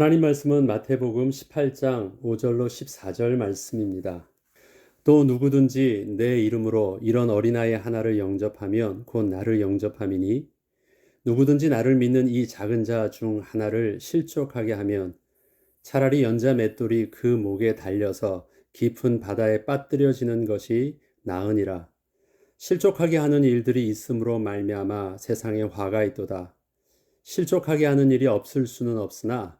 하나님 말씀은 마태복음 18장 5절로 14절 말씀입니다. 또 누구든지 내 이름으로 이런 어린아이 하나를 영접하면 곧 나를 영접함이니 누구든지 나를 믿는 이 작은 자 중 하나를 실족하게 하면 차라리 연자 맷돌이 그 목에 달려서 깊은 바다에 빠뜨려지는 것이 나으니라. 실족하게 하는 일들이 있으므로 말미암아 세상에 화가 있도다. 실족하게 하는 일이 없을 수는 없으나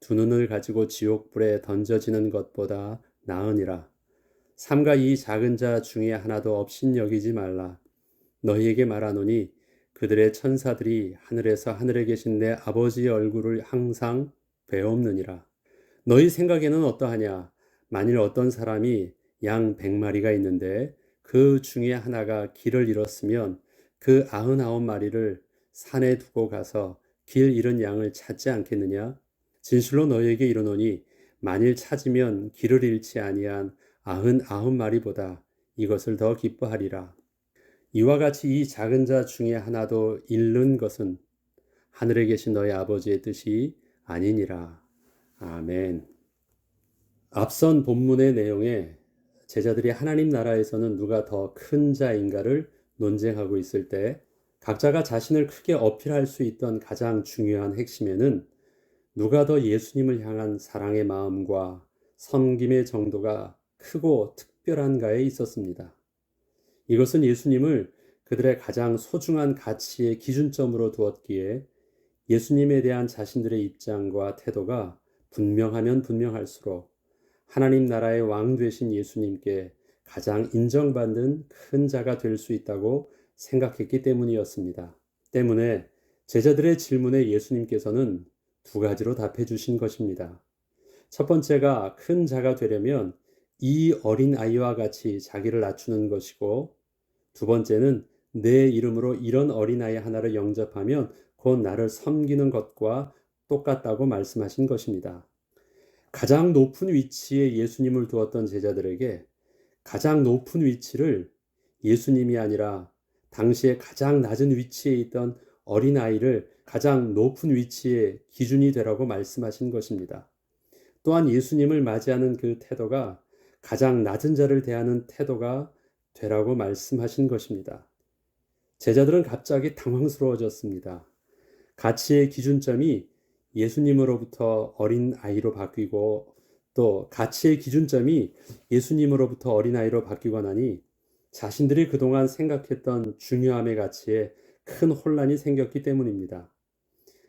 두 눈을 가지고 지옥불에 던져지는 것보다 나으니라. 삼가 이 작은 자 중에 하나도 없인 여기지 말라. 너희에게 말하노니 그들의 천사들이 하늘에서 하늘에 계신 내 아버지의 얼굴을 항상 배옵느니라. 너희 생각에는 어떠하냐? 만일 어떤 사람이 양 백마리가 있는데 그 중에 하나가 길을 잃었으면 그 아흔아홉 마리를 산에 두고 가서 길 잃은 양을 찾지 않겠느냐? 진실로 너희에게 이르노니 만일 찾으면 길을 잃지 아니한 아흔 아홉 마리보다 이것을 더 기뻐하리라. 이와 같이 이 작은 자 중에 하나도 잃는 것은 하늘에 계신 너희 아버지의 뜻이 아니니라. 아멘. 앞선 본문의 내용에 제자들이 하나님 나라에서는 누가 더 큰 자인가를 논쟁하고 있을 때 각자가 자신을 크게 어필할 수 있던 가장 중요한 핵심에는 누가 더 예수님을 향한 사랑의 마음과 섬김의 정도가 크고 특별한가에 있었습니다. 이것은 예수님을 그들의 가장 소중한 가치의 기준점으로 두었기에 예수님에 대한 자신들의 입장과 태도가 분명하면 분명할수록 하나님 나라의 왕 되신 예수님께 가장 인정받는 큰 자가 될 수 있다고 생각했기 때문이었습니다. 때문에 제자들의 질문에 예수님께서는 두 가지로 답해 주신 것입니다. 첫 번째가 큰 자가 되려면 이 어린 아이와 같이 자기를 낮추는 것이고 두 번째는 내 이름으로 이런 어린아이 하나를 영접하면 곧 나를 섬기는 것과 똑같다고 말씀하신 것입니다. 가장 높은 위치에 예수님을 두었던 제자들에게 가장 높은 위치를 예수님이 아니라 당시에 가장 낮은 위치에 있던 어린아이를 가장 높은 위치의 기준이 되라고 말씀하신 것입니다. 또한 예수님을 맞이하는 그 태도가 가장 낮은 자를 대하는 태도가 되라고 말씀하신 것입니다. 제자들은 갑자기 당황스러워졌습니다. 가치의 기준점이 예수님으로부터 어린 아이로 바뀌고 또 가치의 기준점이 예수님으로부터 어린 아이로 바뀌고 나니 자신들이 그동안 생각했던 중요함의 가치에 큰 혼란이 생겼기 때문입니다.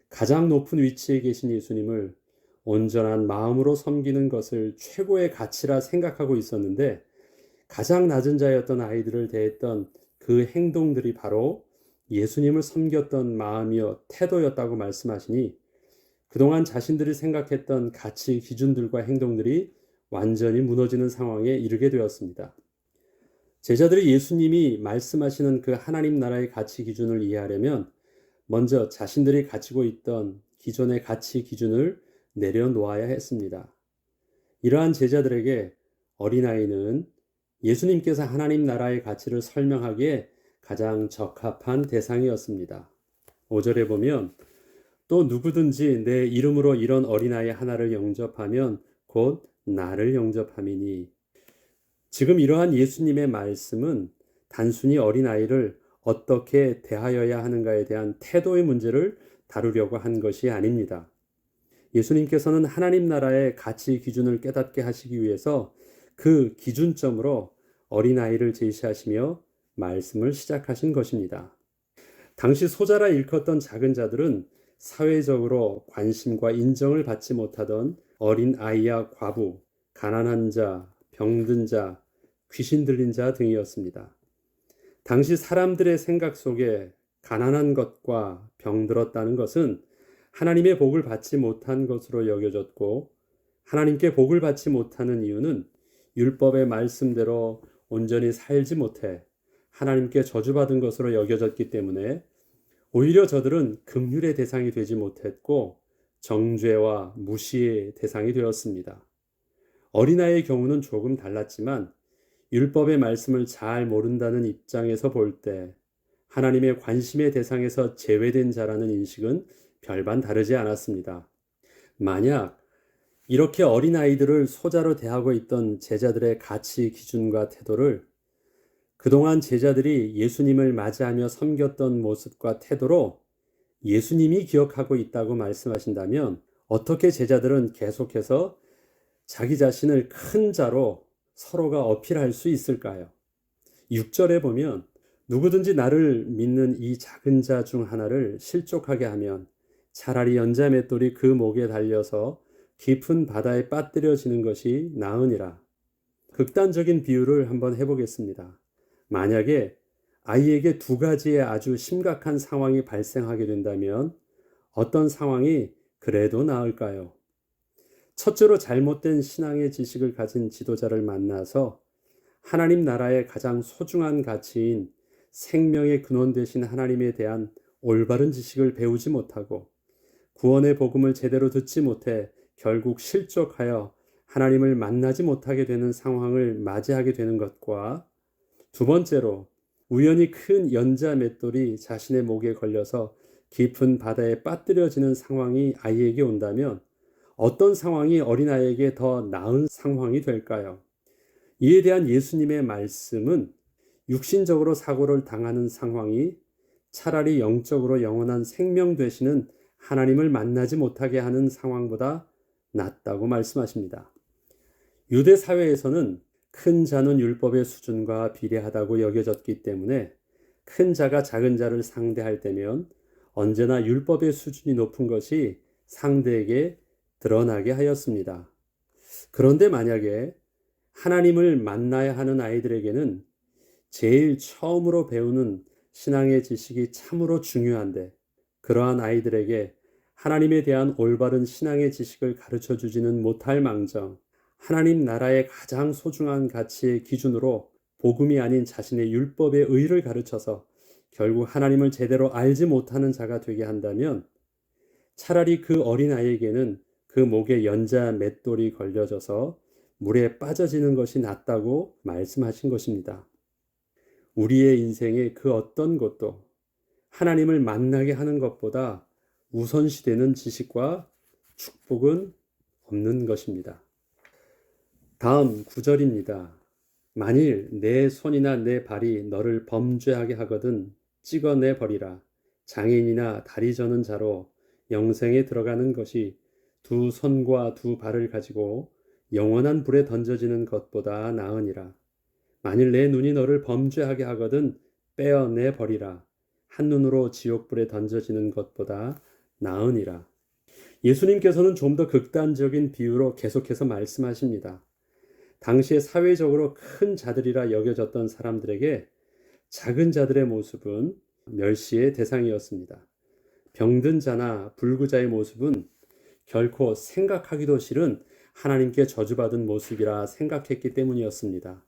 가장 높은 위치에 계신 예수님을 온전한 마음으로 섬기는 것을 최고의 가치라 생각하고 있었는데 가장 낮은 자였던 아이들을 대했던 그 행동들이 바로 예수님을 섬겼던 마음이요 태도였다고 말씀하시니 그동안 자신들이 생각했던 가치 기준들과 행동들이 완전히 무너지는 상황에 이르게 되었습니다. 제자들이 예수님이 말씀하시는 그 하나님 나라의 가치 기준을 이해하려면 먼저 자신들이 가지고 있던 기존의 가치 기준을 내려놓아야 했습니다. 이러한 제자들에게 어린아이는 예수님께서 하나님 나라의 가치를 설명하기에 가장 적합한 대상이었습니다. 5절에 보면 또 누구든지 내 이름으로 이런 어린아이 하나를 영접하면 곧 나를 영접함이니 지금 이러한 예수님의 말씀은 단순히 어린아이를 어떻게 대하여야 하는가에 대한 태도의 문제를 다루려고 한 것이 아닙니다. 예수님께서는 하나님 나라의 가치 기준을 깨닫게 하시기 위해서 그 기준점으로 어린아이를 제시하시며 말씀을 시작하신 것입니다. 당시 소자라 일컫던 작은 자들은 사회적으로 관심과 인정을 받지 못하던 어린 아이야 과부, 가난한 자, 병든 자, 귀신 들린 자 등이었습니다. 당시 사람들의 생각 속에 가난한 것과 병들었다는 것은 하나님의 복을 받지 못한 것으로 여겨졌고 하나님께 복을 받지 못하는 이유는 율법의 말씀대로 온전히 살지 못해 하나님께 저주받은 것으로 여겨졌기 때문에 오히려 저들은 긍휼의 대상이 되지 못했고 정죄와 무시의 대상이 되었습니다. 어린아이의 경우는 조금 달랐지만 율법의 말씀을 잘 모른다는 입장에서 볼 때 하나님의 관심의 대상에서 제외된 자라는 인식은 별반 다르지 않았습니다. 만약 이렇게 어린 아이들을 소자로 대하고 있던 제자들의 가치 기준과 태도를 그동안 제자들이 예수님을 맞이하며 섬겼던 모습과 태도로 예수님이 기억하고 있다고 말씀하신다면 어떻게 제자들은 계속해서 자기 자신을 큰 자로 서로가 어필할 수 있을까요? 6절에 보면 누구든지 나를 믿는 이 작은 자 중 하나를 실족하게 하면 차라리 연자 맷돌이 그 목에 달려서 깊은 바다에 빠뜨려지는 것이 나으니라. 극단적인 비유를 한번 해보겠습니다. 만약에 아이에게 두 가지의 아주 심각한 상황이 발생하게 된다면 어떤 상황이 그래도 나을까요? 첫째로 잘못된 신앙의 지식을 가진 지도자를 만나서 하나님 나라의 가장 소중한 가치인 생명의 근원 되신 하나님에 대한 올바른 지식을 배우지 못하고 구원의 복음을 제대로 듣지 못해 결국 실족하여 하나님을 만나지 못하게 되는 상황을 맞이하게 되는 것과 두 번째로 우연히 큰 연자 맷돌이 자신의 목에 걸려서 깊은 바다에 빠뜨려지는 상황이 아이에게 온다면 어떤 상황이 어린아이에게 더 나은 상황이 될까요? 이에 대한 예수님의 말씀은 육신적으로 사고를 당하는 상황이 차라리 영적으로 영원한 생명 되시는 하나님을 만나지 못하게 하는 상황보다 낫다고 말씀하십니다. 유대 사회에서는 큰 자는 율법의 수준과 비례하다고 여겨졌기 때문에 큰 자가 작은 자를 상대할 때면 언제나 율법의 수준이 높은 것이 상대에게 드러나게 하였습니다. 그런데 만약에 하나님을 만나야 하는 아이들에게는 제일 처음으로 배우는 신앙의 지식이 참으로 중요한데 그러한 아이들에게 하나님에 대한 올바른 신앙의 지식을 가르쳐 주지는 못할 망정 하나님 나라의 가장 소중한 가치의 기준으로 복음이 아닌 자신의 율법의 의를 가르쳐서 결국 하나님을 제대로 알지 못하는 자가 되게 한다면 차라리 그 어린아이에게는 그 목에 연자 맷돌이 걸려져서 물에 빠져지는 것이 낫다고 말씀하신 것입니다. 우리의 인생의 그 어떤 것도 하나님을 만나게 하는 것보다 우선시되는 지식과 축복은 없는 것입니다. 다음 구절입니다. 만일 내 손이나 내 발이 너를 범죄하게 하거든 찍어내 버리라. 장애인이나 다리 저는 자로 영생에 들어가는 것이 두 손과 두 발을 가지고 영원한 불에 던져지는 것보다 나으니라. 만일 내 눈이 너를 범죄하게 하거든 빼어내 버리라. 한눈으로 지옥불에 던져지는 것보다 나으니라. 예수님께서는 좀 더 극단적인 비유로 계속해서 말씀하십니다. 당시에 사회적으로 큰 자들이라 여겨졌던 사람들에게 작은 자들의 모습은 멸시의 대상이었습니다. 병든 자나 불구자의 모습은 결코 생각하기도 싫은 하나님께 저주받은 모습이라 생각했기 때문이었습니다.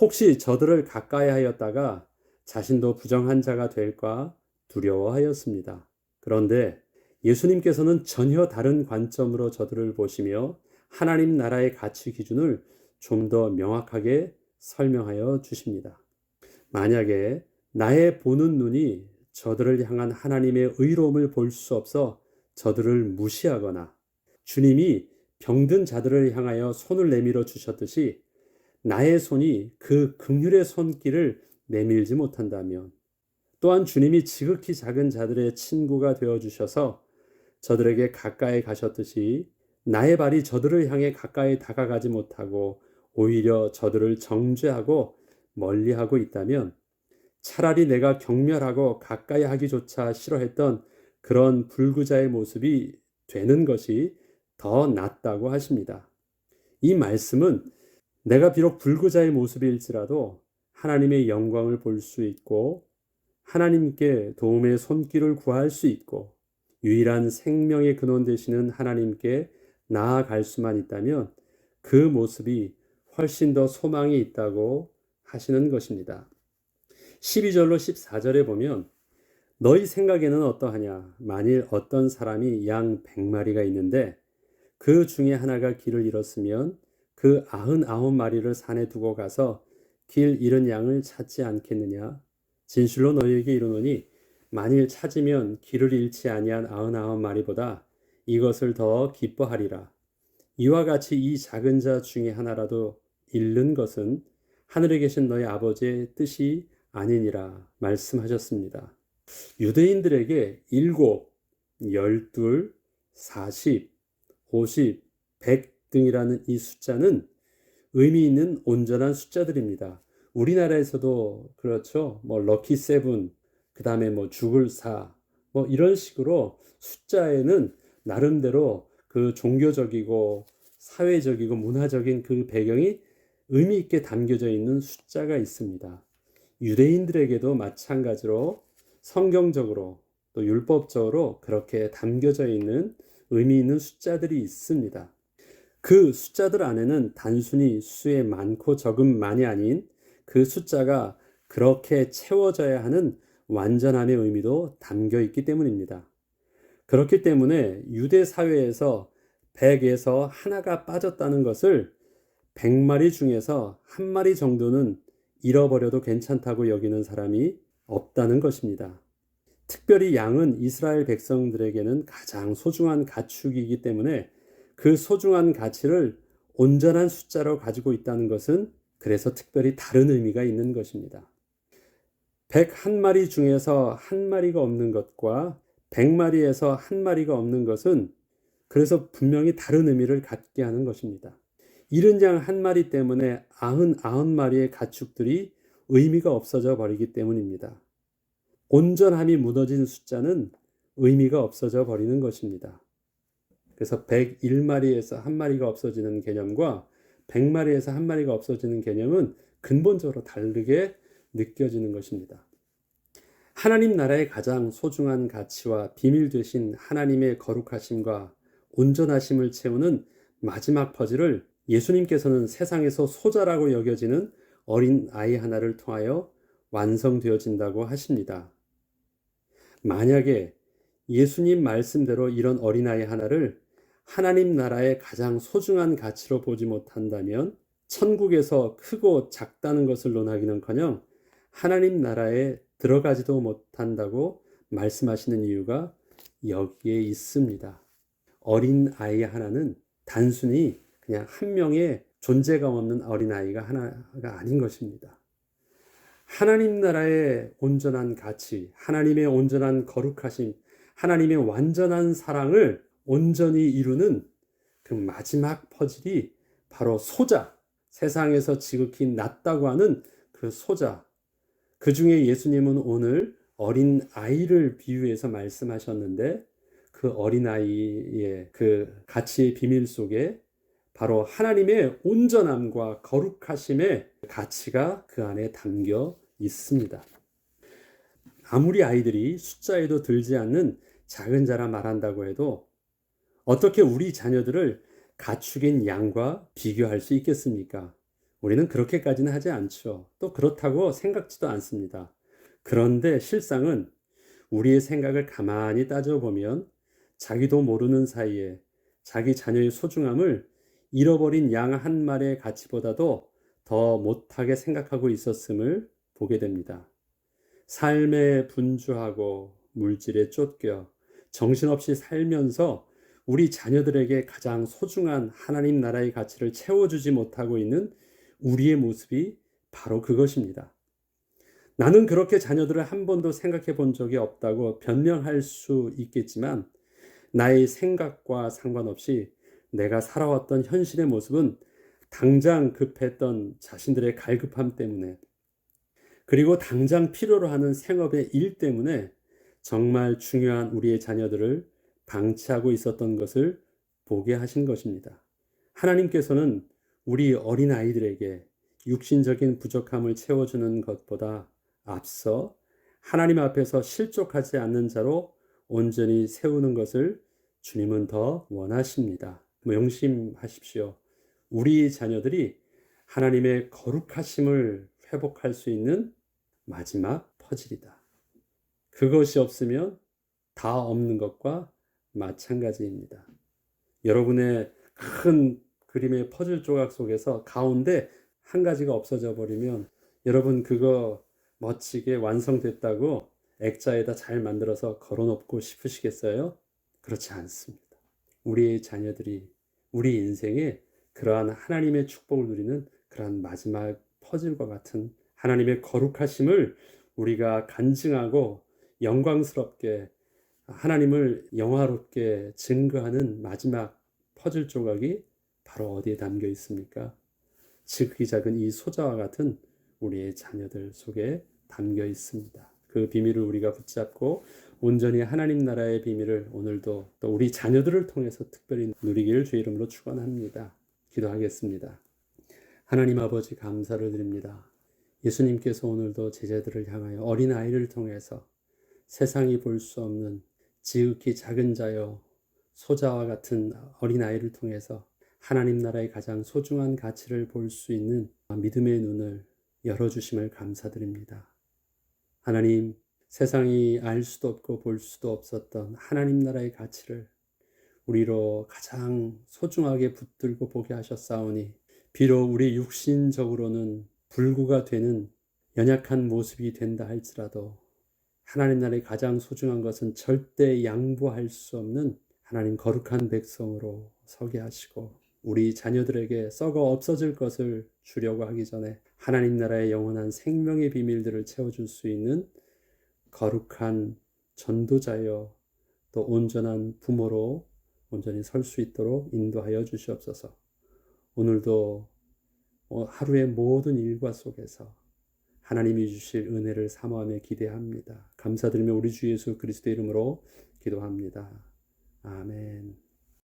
혹시 저들을 가까이 하였다가 자신도 부정한 자가 될까 두려워하였습니다. 그런데 예수님께서는 전혀 다른 관점으로 저들을 보시며 하나님 나라의 가치 기준을 좀 더 명확하게 설명하여 주십니다. 만약에 나의 보는 눈이 저들을 향한 하나님의 의로움을 볼 수 없어 저들을 무시하거나 주님이 병든 자들을 향하여 손을 내밀어 주셨듯이 나의 손이 그 긍휼의 손길을 내밀지 못한다면 또한 주님이 지극히 작은 자들의 친구가 되어 주셔서 저들에게 가까이 가셨듯이 나의 발이 저들을 향해 가까이 다가가지 못하고 오히려 저들을 정죄하고 멀리하고 있다면 차라리 내가 경멸하고 가까이 하기조차 싫어했던 그런 불구자의 모습이 되는 것이 더 낫다고 하십니다. 이 말씀은 내가 비록 불구자의 모습일지라도 하나님의 영광을 볼 수 있고 하나님께 도움의 손길을 구할 수 있고 유일한 생명의 근원 되시는 하나님께 나아갈 수만 있다면 그 모습이 훨씬 더 소망이 있다고 하시는 것입니다. 12절로 14절에 보면 너희 생각에는 어떠하냐? 만일 어떤 사람이 양 100마리가 있는데 그 중에 하나가 길을 잃었으면 그 99마리를 산에 두고 가서 길 잃은 양을 찾지 않겠느냐? 진실로 너희에게 이르노니 만일 찾으면 길을 잃지 아니한 99마리보다 이것을 더 기뻐하리라. 이와 같이 이 작은 자 중에 하나라도 잃는 것은 하늘에 계신 너희 아버지의 뜻이 아니니라 말씀하셨습니다. 유대인들에게 일곱, 열둘, 사십, 오십, 백 등이라는 이 숫자는 의미 있는 온전한 숫자들입니다. 우리나라에서도 그렇죠. 뭐 럭키 세븐, 그 다음에 뭐 죽을 사, 뭐 이런 식으로 숫자에는 나름대로 그 종교적이고 사회적이고 문화적인 그 배경이 의미 있게 담겨져 있는 숫자가 있습니다. 유대인들에게도 마찬가지로 성경적으로 또 율법적으로 그렇게 담겨져 있는 의미 있는 숫자들이 있습니다. 그 숫자들 안에는 단순히 수의 많고 적음만이 아닌 그 숫자가 그렇게 채워져야 하는 완전함의 의미도 담겨 있기 때문입니다. 그렇기 때문에 유대 사회에서 100에서 하나가 빠졌다는 것을 100마리 중에서 한 마리 정도는 잃어버려도 괜찮다고 여기는 사람이 없다는 것입니다. 특별히 양은 이스라엘 백성들에게는 가장 소중한 가축이기 때문에 그 소중한 가치를 온전한 숫자로 가지고 있다는 것은 그래서 특별히 다른 의미가 있는 것입니다. 101마리 중에서 한 마리가 없는 것과 100마리에서 한 마리가 없는 것은 그래서 분명히 다른 의미를 갖게 하는 것입니다. 이른 양 한 마리 때문에 아흔 아흔 마리의 가축들이 의미가 없어져 버리기 때문입니다. 온전함이 무너진 숫자는 의미가 없어져 버리는 것입니다. 그래서 101마리에서 한 마리가 없어지는 개념과 100마리에서 한 마리가 없어지는 개념은 근본적으로 다르게 느껴지는 것입니다. 하나님 나라의 가장 소중한 가치와 비밀 되신 하나님의 거룩하심과 온전하심을 채우는 마지막 퍼즐을 예수님께서는 세상에서 소자라고 여겨지는 어린 아이 하나를 통하여 완성되어진다고 하십니다. 만약에 예수님 말씀대로 이런 어린아이 하나를 하나님 나라의 가장 소중한 가치로 보지 못한다면 천국에서 크고 작다는 것을 논하기는 커녕 하나님 나라에 들어가지도 못한다고 말씀하시는 이유가 여기에 있습니다. 어린 아이 하나는 단순히 그냥 한 명의 존재감 없는 어린아이가 하나가 아닌 것입니다. 하나님 나라의 온전한 가치, 하나님의 온전한 거룩하심, 하나님의 완전한 사랑을 온전히 이루는 그 마지막 퍼즐이 바로 소자, 세상에서 지극히 낮다고 하는 그 소자. 그 중에 예수님은 오늘 어린 아이를 비유해서 말씀하셨는데 그 어린 아이의 그 가치의 비밀 속에 바로 하나님의 온전함과 거룩하심의 가치가 그 안에 담겨 있습니다. 아무리 아이들이 숫자에도 들지 않는 작은 자라 말한다고 해도 어떻게 우리 자녀들을 가축인 양과 비교할 수 있겠습니까? 우리는 그렇게까지는 하지 않죠. 또 그렇다고 생각지도 않습니다. 그런데 실상은 우리의 생각을 가만히 따져보면 자기도 모르는 사이에 자기 자녀의 소중함을 잃어버린 양 한 마리의 가치보다도 더 못하게 생각하고 있었음을 보게 됩니다. 삶에 분주하고 물질에 쫓겨 정신없이 살면서 우리 자녀들에게 가장 소중한 하나님 나라의 가치를 채워주지 못하고 있는 우리의 모습이 바로 그것입니다. 나는 그렇게 자녀들을 한 번도 생각해 본 적이 없다고 변명할 수 있겠지만 나의 생각과 상관없이 내가 살아왔던 현실의 모습은 당장 급했던 자신들의 갈급함 때문에 그리고 당장 필요로 하는 생업의 일 때문에 정말 중요한 우리의 자녀들을 방치하고 있었던 것을 보게 하신 것입니다. 하나님께서는 우리 어린 아이들에게 육신적인 부족함을 채워주는 것보다 앞서 하나님 앞에서 실족하지 않는 자로 온전히 세우는 것을 주님은 더 원하십니다. 명심하십시오. 우리 자녀들이 하나님의 거룩하심을 회복할 수 있는 마지막 퍼즐이다. 그것이 없으면 다 없는 것과 마찬가지입니다. 여러분의 큰 그림의 퍼즐 조각 속에서 가운데 한 가지가 없어져 버리면 여러분 그거 멋지게 완성됐다고 액자에다 잘 만들어서 걸어 놓고 싶으시겠어요? 그렇지 않습니다. 우리의 자녀들이 우리 인생에 그러한 하나님의 축복을 누리는 그러한 마지막 퍼즐과 같은 하나님의 거룩하심을 우리가 간증하고 영광스럽게 하나님을 영화롭게 증거하는 마지막 퍼즐 조각이 바로 어디에 담겨 있습니까? 지극히 작은 이 소자와 같은 우리의 자녀들 속에 담겨 있습니다. 그 비밀을 우리가 붙잡고 온전히 하나님 나라의 비밀을 오늘도 또 우리 자녀들을 통해서 특별히 누리기를 주의 이름으로 축원합니다. 기도하겠습니다. 하나님 아버지 감사를 드립니다. 예수님께서 오늘도 제자들을 향하여 어린 아이를 통해서 세상이 볼 수 없는 지극히 작은 자여 소자와 같은 어린 아이를 통해서 하나님 나라의 가장 소중한 가치를 볼 수 있는 믿음의 눈을 열어주심을 감사드립니다. 하나님, 세상이 알 수도 없고 볼 수도 없었던 하나님 나라의 가치를 우리로 가장 소중하게 붙들고 보게 하셨사오니, 비록 우리 육신적으로는 불구가 되는 연약한 모습이 된다 할지라도 하나님 나라의 가장 소중한 것은 절대 양보할 수 없는 하나님 거룩한 백성으로 서게 하시고 우리 자녀들에게 썩어 없어질 것을 주려고 하기 전에 하나님 나라의 영원한 생명의 비밀들을 채워줄 수 있는 거룩한 전도자여 또 온전한 부모로 온전히 설 수 있도록 인도하여 주시옵소서. 오늘도 하루의 모든 일과 속에서 하나님이 주실 은혜를 사모하며 기대합니다. 감사드리며 우리 주 예수 그리스도 이름으로 기도합니다. 아멘.